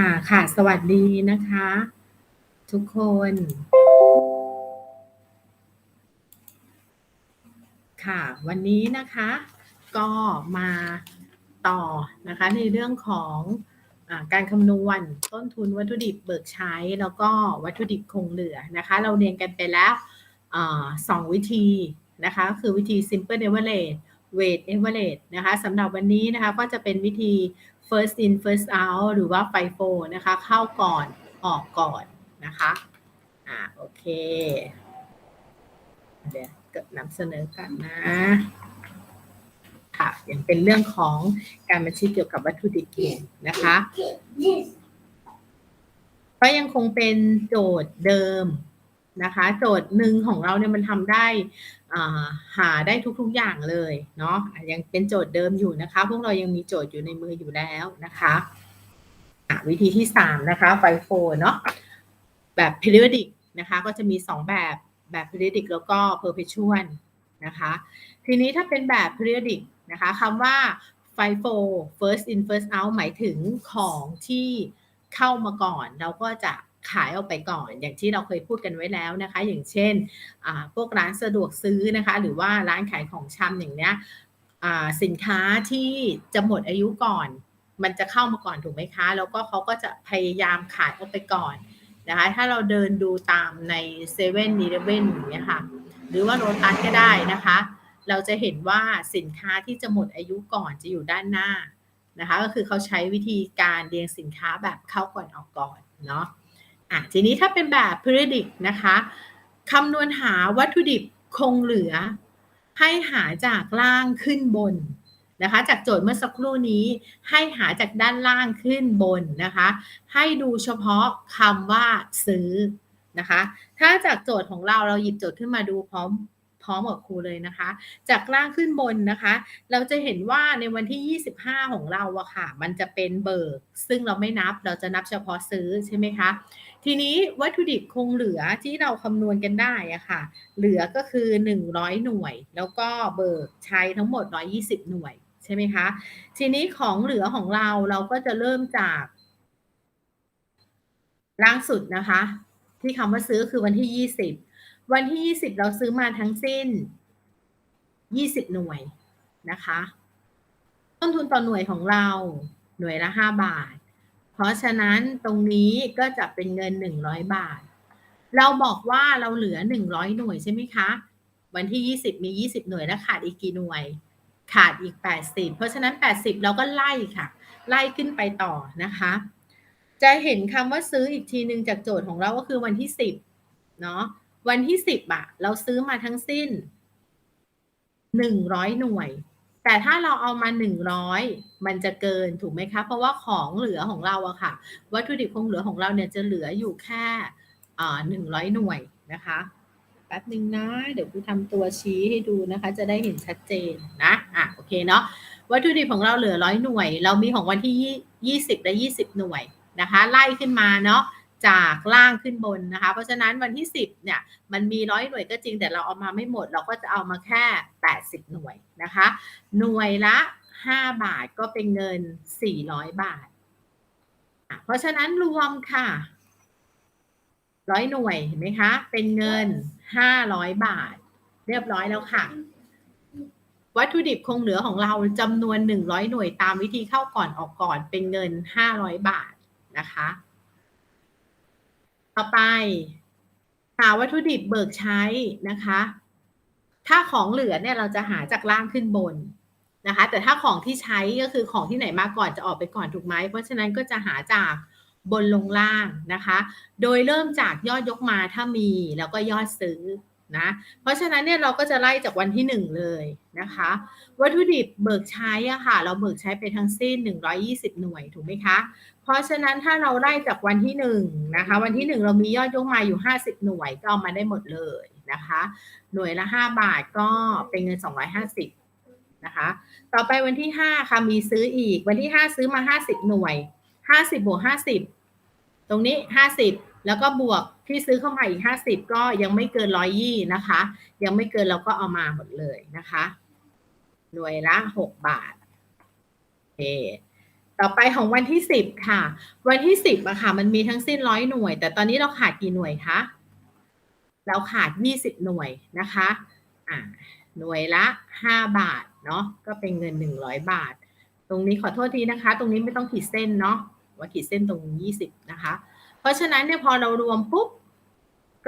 อ่าค่ะ สวัสดีนะคะ ทุกคน ค่ะ วันนี้นะคะ ก็มาต่อนะคะ ในเรื่องของอาการคำนวณต้นทุนวัตถุดิบเบิกใช้ แล้วก็วัตถุดิบคงเหลือนะคะ เราเรียนกันไปแล้วอสองวิธีนะคะ คือวิธี simple average weight average นะคะสำหรับวันนี้นะคะก็จะเป็นวิธี first in first out หรือว่า FIFO นะคะ เข้าก่อนออกก่อนนะคะอ่าโอเค เดี๋ยวเกิดนำเสนอกันนะค่ะอย่างเป็นเรื่องของการบัญชีเกี่ยวกับวัตถุดิบนะคะก็ยังคงเป็นโจทย์เดิม นะคะ โจทย์หนึ่งของเราเนี่ยมันทำได้หาได้ทุก ๆอย่างเลยเนาะยังเป็นโจทย์เดิมอยู่นะคะ พวกเรายังมีโจทย์อยู่ในมืออยู่แล้วนะคะวิธีที่สามนะคะไฟโฟเนาะแบบ periodic นะคะก็จะมี2แบบแบบ periodic แล้วก็ perpetual นะคะทีนี้ถ้าเป็นแบบ periodic นะคะคำว่า FIFO first in first out หมายถึงของที่เข้ามาก่อน เราก็จะ ขายออกไปก่อน อย่างที่เราเคยพูดกันไว้แล้วนะคะ อย่างเช่นพวกร้านสะดวกซื้อนะคะ หรือว่าร้านขายของชำอย่างเนี้ยสินค้าที่จะหมดอายุก่อน มันจะเข้ามาก่อนถูกไหมคะ แล้วก็เขาก็จะพยายามขายออกไปก่อนนะคะ ถ้าเราเดินดูตามในเซเว่นอีเลฟเว่นอย่างเงี้ยค่ะ หรือว่าโรตัสก็ได้นะคะ เราจะเห็นว่าสินค้าที่จะหมดอายุก่อนจะอยู่ด้านหน้านะคะ ก็คือเขาใช้วิธีการเรียงสินค้าแบบเข้าก่อนออกก่อนเนาะ อะทีนี้ถ้าเป็นแบบ periodic นะคะคำนวณหาวัตถุดิบคงเหลือ ให้หาจากล่างขึ้นบนนะคะ จากโจทย์เมื่อสักครู่นี้ให้หาจากด้านล่างขึ้นบนนะคะ ให้ดูเฉพาะคำว่าซื้อนะคะ ถ้าจากโจทย์ของเราเราหยิบโจทย์ขึ้นมาดูพร้อม พร้อมกับครูเลยนะคะ จากล่างขึ้นบนนะคะ เราจะเห็นว่าในวันที่ 25 ของเราอะค่ะ มันจะเป็นเบิก ซึ่งเราไม่นับเราจะนับเฉพาะซื้อใช่ไหมคะทีนี้วัตถุดิบคงเหลือที่เราคำนวณกันได้อะค่ะ เหลือก็คือ 100 หน่วย แล้วก็เบิกใช้ทั้งหมด 120 หน่วยใช่ไหมคะ ทีนี้ของเหลือของเราเราก็จะเริ่มจาก ล่างสุดนะคะ ที่คำว่าซื้อคือวันที่ 20 วันที่ 20 เราซื้อมาทั้งสิ้น 20 หน่วยนะคะ ต้นทุนต่อหน่วยของเราหน่วยละ 5 บาท เพราะฉะนั้นตรงนี้ก็จะเป็นเงิน 100 บาท เราบอกว่าเราเหลือ 100 หน่วยใช่ไหมคะ วันที่ 20 มี 20 หน่วยแล้วขาดอีกกี่หน่วย ขาดอีก 80 เพราะฉะนั้น 80 เราก็ไล่ค่ะ ไล่ขึ้นไปต่อนะคะ จะเห็นคำว่าซื้ออีกทีหนึ่งจากโจทย์ของเราก็คือวันที่ 10 เนาะ วันที่สิบอะเราซื้อมาทั้งสิ้นหนึ่งร้อยหน่วย แต่ถ้าเราเอามาหนึ่งร้อยมันจะเกินถูกไหมคะ เพราะว่าของเหลือของเราอะค่ะ วัตถุดิบคงเหลือของเราเนี่ยจะเหลืออยู่แค่หนึ่งร้อยหน่วยนะคะแป๊บหนึ่งนะ เดี๋ยวกูทำตัวชี้ให้ดูนะคะ จะได้เห็นชัดเจนนะอะโอเคเนาะวัตถุดิบของเราเหลือร้อยหน่วย เรามีของวันที่ยี่สิบและยี่สิบหน่วยนะคะ ไล่ขึ้นมาเนาะ จากล่างขึ้นบนนะคะ เพราะฉะนั้นวันที่ 10เนี่ยมันมีร้อยหน่วยก็จริง แต่เราเอามาไม่หมด เราก็จะเอามาแค่ 80 หน่วยนะคะ หน่วยละ 5 บาทก็เป็นเงิน 400 บาท เพราะฉะนั้นรวมค่ะร้อยหน่วยเห็นไหมคะ เป็นเงิน 500 บาท เรียบร้อยแล้วค่ะ วัตถุดิบคงเหลือของเราจำนวน 100 หน่วยตามวิธีเข้าก่อนออกก่อนเป็นเงิน 500 บาทนะคะ ต่อไป หาวัตถุดิบเบิกใช้นะคะ ถ้าของเหลือเนี่ยเราจะหาจากล่างขึ้นบนนะคะ แต่ถ้าของที่ใช้ก็คือของที่ไหนมาก่อนจะออกไปก่อนถูกไหมเพราะฉะนั้นก็จะหาจากบนลงล่างนะคะ โดยเริ่มจากยอดยกมาถ้ามีแล้วก็ยอดซื้อ นะเพราะฉะนั้นเนี่ยเราก็จะไล่จากวันที่ 1 เลยนะคะ วัตถุดิบเบิกใช้อะค่ะ เราเบิกใช้ไปทั้งสิ้น 120 หน่วยถูกไหมคะ เพราะฉะนั้นถ้าเราไล่จากวันที่1นะคะวันที่ 1 เรามียอดยกมาอยู่ 50 หน่วยก็เอามาได้หมดเลยนะคะ หน่วยละ 5 บาทก็เป็นเงิน 250นะคะต่อไปวันที่ 5 ค่ะมีซื้ออีกวันที่ 5 ซื้อมา 50 หน่วย 50บวก50 ตรงนี้ 50 แล้วก็บวกที่ซื้อเข้ามาอีกห้าสิบก็ยังไม่เกินร้อยยี่นะคะ ยังไม่เกินเราก็เอามาหมดเลยนะคะ หน่วยละหกบาทโอเคต่อไปของวันที่สิบค่ะ วันที่สิบอะค่ะ มันมีทั้งสิ้นร้อยหน่วย แต่ตอนนี้เราขาดกี่หน่วยคะเราขาดยี่สิบหน่วยนะคะอ่าหน่วยละห้าบาทเนาะก็เป็นเงินหนึ่งร้อยบาท ตรงนี้ขอโทษทีนะคะ ตรงนี้ไม่ต้องขีดเส้นเนาะว่าขีดเส้นตรงยี่สิบนะคะ ราะฉะนั้นเนี่ยพอเรารวมปุ๊บ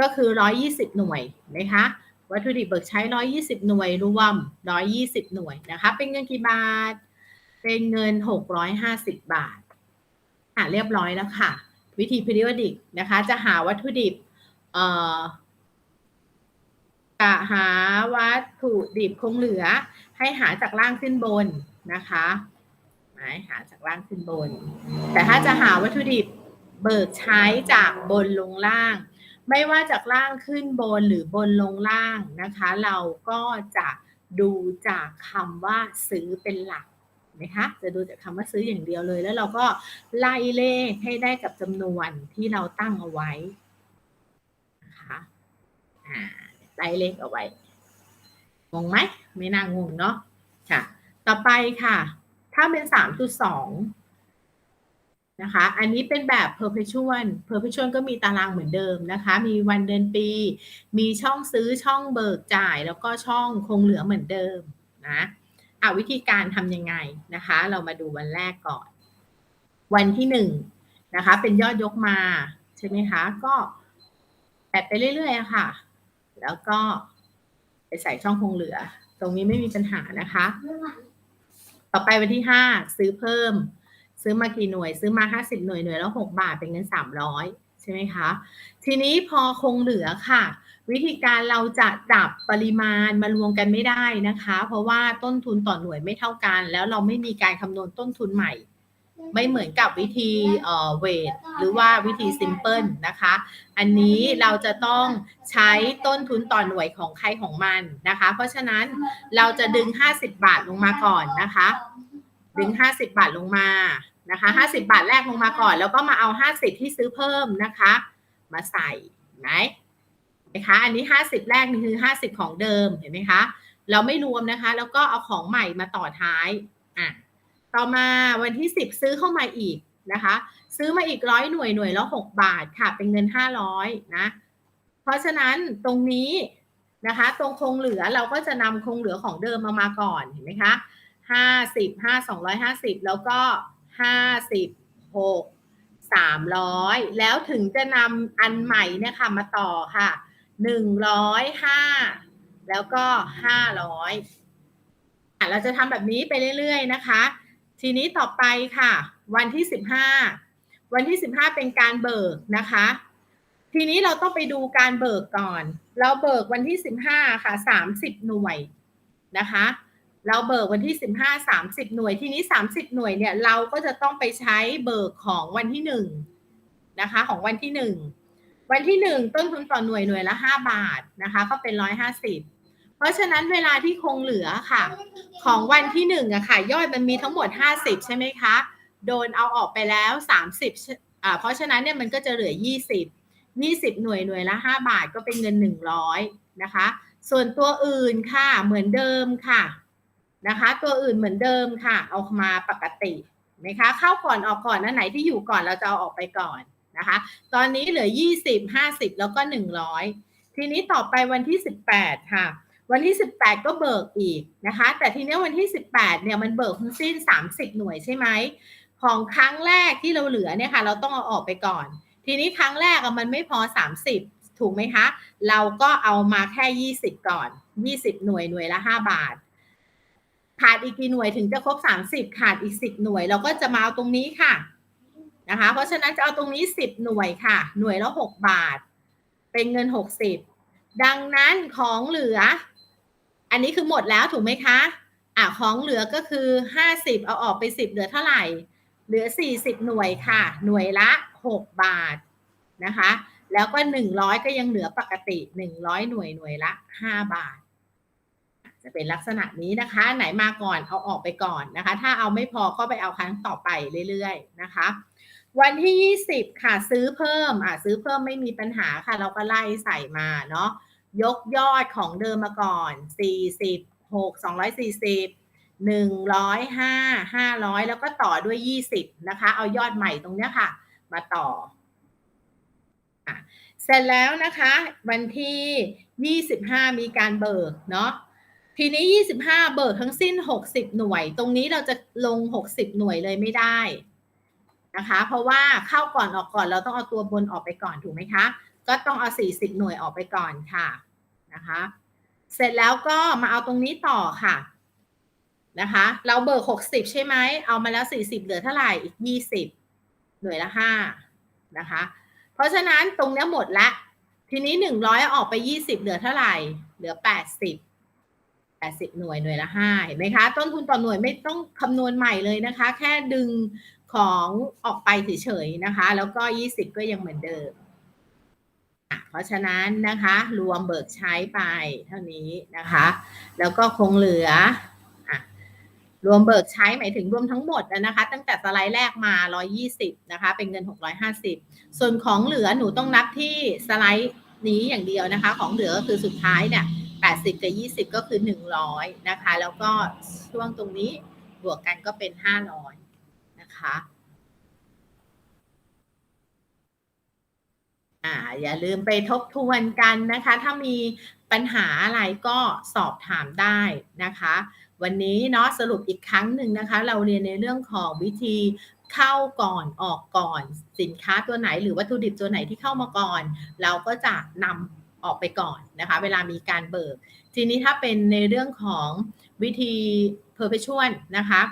ก็คือร้อยี่สิบหน่วยนะคะวัตถุดิบเบิกใช้ร้อยี่สิบหน่วยรวมร้อยี่สิบหน่วยนะคะเป็นเงินกี่บาท เป็นเงินหกร้อยห้าสิบบาทอะเรียบร้อยแล้วค่ะ วิธี periodic นะคะ จะหาวัตถุดิบเอ่อจะหาวัตถุดิบคงเหลือ ให้หาจากล่างขึ้นบนนะคะหมายหาจากล่างขึ้นบน แต่ถ้าจะหาวัตถุดิบ เบิกใช้จากบนลงล่าง ไม่ว่าจากล่างขึ้นบนหรือบนลงล่างนะคะ เราก็จะดูจากคำว่าซื้อเป็นหลักนะคะจะดูจากคำว่าซื้ออย่างเดียวเลย แล้วเราก็ไล่เลขให้ได้กับจำนวนที่เราตั้งเอาไว้นะคะไล่เลขเอาไว้งงไหมไม่น่างงเนาะค่ะ ต่อไปค่ะ ถ้าเป็นสามจุดสอง นะคะ อันนี้เป็นแบบ perpetual perpetual ก็มีตารางเหมือนเดิมนะคะ มีวันเดือนปี มีช่องซื้อช่องเบิกจ่าย แล้วก็ช่องคงเหลือเหมือนเดิมนะอะวิธีการทำยังไงนะคะ เรามาดูวันแรกก่อน วันที่หนึ่งนะคะ เป็นยอดยกมาใช่ไหมคะ ก็แปดไปเรื่อยๆค่ะ แล้วก็ไปใส่ช่องคงเหลือ ตรงนี้ไม่มีปัญหานะคะ ต่อไปวันที่ห้าซื้อเพิ่ม ซื้อมากี่หน่วย ซื้อมาห้าสิบหน่วยหน่วยละหกบาทเป็นเงินสามร้อยใช่ไหมคะ ทีนี้พอคงเหลือค่ะ วิธีการเราจะจับปริมาณมารวมกันไม่ได้นะคะ เพราะว่าต้นทุนต่อหน่วยไม่เท่ากัน แล้วเราไม่มีการคำนวณต้นทุนใหม่ ไม่เหมือนกับวิธีเอ่อเวทหรือว่าวิธีซิมเพิลนะคะ อันนี้เราจะต้องใช้ต้นทุนต่อหน่วยของใครของมันนะคะ เพราะฉะนั้นเราจะดึง 50 บาทลงมาก่อนนะคะ ดึง 50 บาทลงมานะคะ50 บาทแรกลงมาก่อน แล้วก็มาเอา 50 ที่ซื้อเพิ่มนะคะ มาใส่ไหมนะคะอันนี้ 50 แรกนี่คือ 50 ของเดิมเห็นไหมคะ เราไม่รวมนะคะ แล้วก็เอาของใหม่มาต่อท้ายอะต่อมาวันที่ 10 ซื้อเข้ามาอีกนะคะ ซื้อมาอีกร้อยหน่วยหน่วยละ6บาทค่ะ เป็นเงิน 500นะเพราะฉะนั้นตรงนี้นะคะ ตรงคงเหลือเราก็จะนำคงเหลือของเดิมมามาก่อนเห็นไหมคะ ห้าสิบห้าสองร้อยห้าสิบแล้วก็ห้าสิบหกสามร้อยแล้วถึงจะนำอันใหม่เนี่ยค่ะมาต่อค่ะหนึ่งร้อยห้าแล้วก็ห้าร้อยอะเราจะทำแบบนี้ไปเรื่อยๆนะคะ ทีนี้ต่อไปค่ะ วันที่สิบห้าวันที่สิบห้าเป็นการเบิกนะคะ ทีนี้เราต้องไปดูการเบิกก่อน เราเบิกวันที่สิบห้าค่ะสามสิบหน่วยนะคะ เราเบิกวันที่สิบห้าสามสิบหน่วยทีนี้สามสิบหน่วยเนี่ยเราก็จะต้องไปใช้เบิกของวันที่หนึ่งนะคะของวันที่หนึ่งวันที่หนึ่งต้นทุนต่อหน่วยหน่วยละห้าบาทนะคะก็เป็นร้อยห้าสิบเพราะฉะนั้นเวลาที่คงเหลือค่ะ ของวันที่หนึ่งอะค่ะยอดมันมีทั้งหมดห้าสิบใช่ไหมคะ โดนเอาออกไปแล้วสามสิบอ่าเพราะฉะนั้นเนี่ยมันก็จะเหลือยี่สิบยี่สิบหน่วยหน่วยละห้าบาทก็เป็นเงินหนึ่งร้อยนะคะส่วนตัวอื่นค่ะเหมือนเดิมค่ะ นะคะ ตัวอื่นเหมือนเดิมค่ะ เอามาปกตินะคะเข้าก่อนออกก่อนอันไหนที่อยู่ก่อนเราจะเอาออกไปก่อนนะคะ ตอนนี้เหลือยี่สิบห้าสิบแล้วก็หนึ่งร้อยทีนี้ต่อไปวันที่สิบแปดค่ะ วันที่สิบแปดก็เบิกอีกนะคะ แต่ทีนี้วันที่สิบแปดเนี่ยมันเบิกทั้งสิ้นสามสิบหน่วยใช่ไหมของครั้งแรกที่เราเหลือเนี่ยค่ะ เราต้องเอาออกไปก่อน ทีนี้ครั้งแรกมันไม่พอ 30 ถูกไหมคะ เราก็เอามาแค่ 20 ก่อน 20 หน่วยหน่วยละ 5 บาท ขาดอีกกี่หน่วยถึงจะครบ 30 ขาดอีก 10 หน่วย เราก็จะมาเอาตรงนี้ค่ะนะคะ เพราะฉะนั้นจะเอาตรงนี้ 10 หน่วยค่ะ หน่วยละ6บาท เป็นเงิน 60 ดังนั้นของเหลือ อันนี้คือหมดแล้วถูกไหมคะอะของเหลือก็คือ 50 เอาออกไป 10 เหลือเท่าไหร่ เหลือ 40 หน่วยค่ะ หน่วยละ 6 บาทนะคะ แล้วก็ 100 ก็ยังเหลือปกติ 100 หน่วยหน่วยละ 5 บาท จะเป็นลักษณะนี้นะคะ ไหนมาก่อนเอาออกไปก่อนนะคะ ถ้าเอาไม่พอก็ไปเอาครั้งต่อไปเรื่อยๆนะคะ วันที่ 20 ค่ะ ซื้อเพิ่มอะซื้อเพิ่มไม่มีปัญหาค่ะ เราก็ไล่ใส่มาเนาะยกยอดของเดิมมาก่อน 40 6 240หนึ่งร้อยห้าห้าร้อยแล้วก็ต่อด้วยยี่สิบนะคะ เอายอดใหม่ตรงเนี้ยค่ะ มาต่อเสร็จแล้วนะคะ วันที่ยี่สิบห้ามีการเบิกเนาะ ทีนี้ยี่สิบห้าเบิกทั้งสิ้นหกสิบหน่วย ตรงนี้เราจะลงหกสิบหน่วยเลยไม่ได้นะคะ เพราะว่าเข้าก่อนออกก่อนเราต้องเอาตัวบนออกไปก่อนถูกไหมคะ ก็ต้องเอาสี่สิบหน่วยออกไปก่อนค่ะนะคะ เสร็จแล้วก็มาเอาตรงนี้ต่อค่ะนะคะ เราเบิกหกสิบใช่ไหมเอามาแล้วสี่สิบเหลือเท่าไหร่อีกยี่สิบหน่วยละห้านะคะ เพราะฉะนั้นตรงเนี้ยหมดละ ทีนี้หนึ่งร้อยออกไปยี่สิบเหลือเท่าไหร่ เหลือแปดสิบแปดสิบหน่วยหน่วยละห้าเห็นไหมคะ ต้นทุนต่อหน่วยไม่ต้องคำนวณใหม่เลยนะคะ แค่ดึงของออกไปเฉยๆนะคะ แล้วก็ยี่สิบก็ยังเหมือนเดิม เพราะฉะนั้นนะคะ รวมเบิกใช้ไปเท่านี้นะคะ แล้วก็คงเหลือรวมเบิกใช้หมายถึงรวมทั้งหมดนะคะ ตั้งแต่สไลด์แรกมา 120 นะคะ เป็นเงิน 650 ส่วนของเหลือหนูต้องนับที่สไลด์นี้อย่างเดียวนะคะ ของเหลือก็คือสุดท้ายเนี่ย 80 กับ 20 ก็คือ 100 นะคะ แล้วก็ช่วงตรงนี้บวกกันก็เป็น 500 นะคะอ่าอย่าลืมไปทบทวนกันนะคะ ถ้ามีปัญหาอะไรก็สอบถามได้นะคะ วันนี้เนาะสรุปอีกครั้งหนึ่งนะคะ เราเรียนในเรื่องของวิธีเข้าก่อนออกก่อนสินค้าตัวไหน หรือวัตถุดิบตัวไหนที่เข้ามาก่อน เราก็จะนำ ออกไปก่อนนะคะ เวลามีการเบิก ทีนี้ถ้าเป็นในเรื่องของวิธี perpetual นะคะ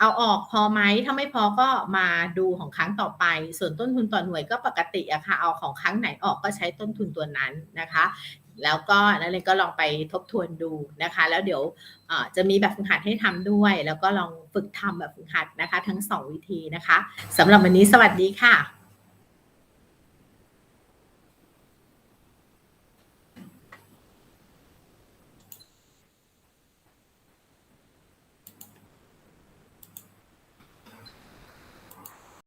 เอาออกพอไหมถ้าไม่พอก็มาดูของครั้งต่อไป ส่วนต้นทุนต่อหน่วยก็ปกติอะค่ะ เอาของครั้งไหนออกก็ใช้ต้นทุนตัวนั้นนะคะ แล้วก็นักเรียนก็ลองไปทบทวนดูนะคะ แล้วเดี๋ยวจะมีแบบฝึกหัดให้ทำด้วย แล้วก็ลองฝึกทำแบบฝึกหัดนะคะ ทั้งสองวิธีนะคะสำหรับวันนี้สวัสดีค่ะ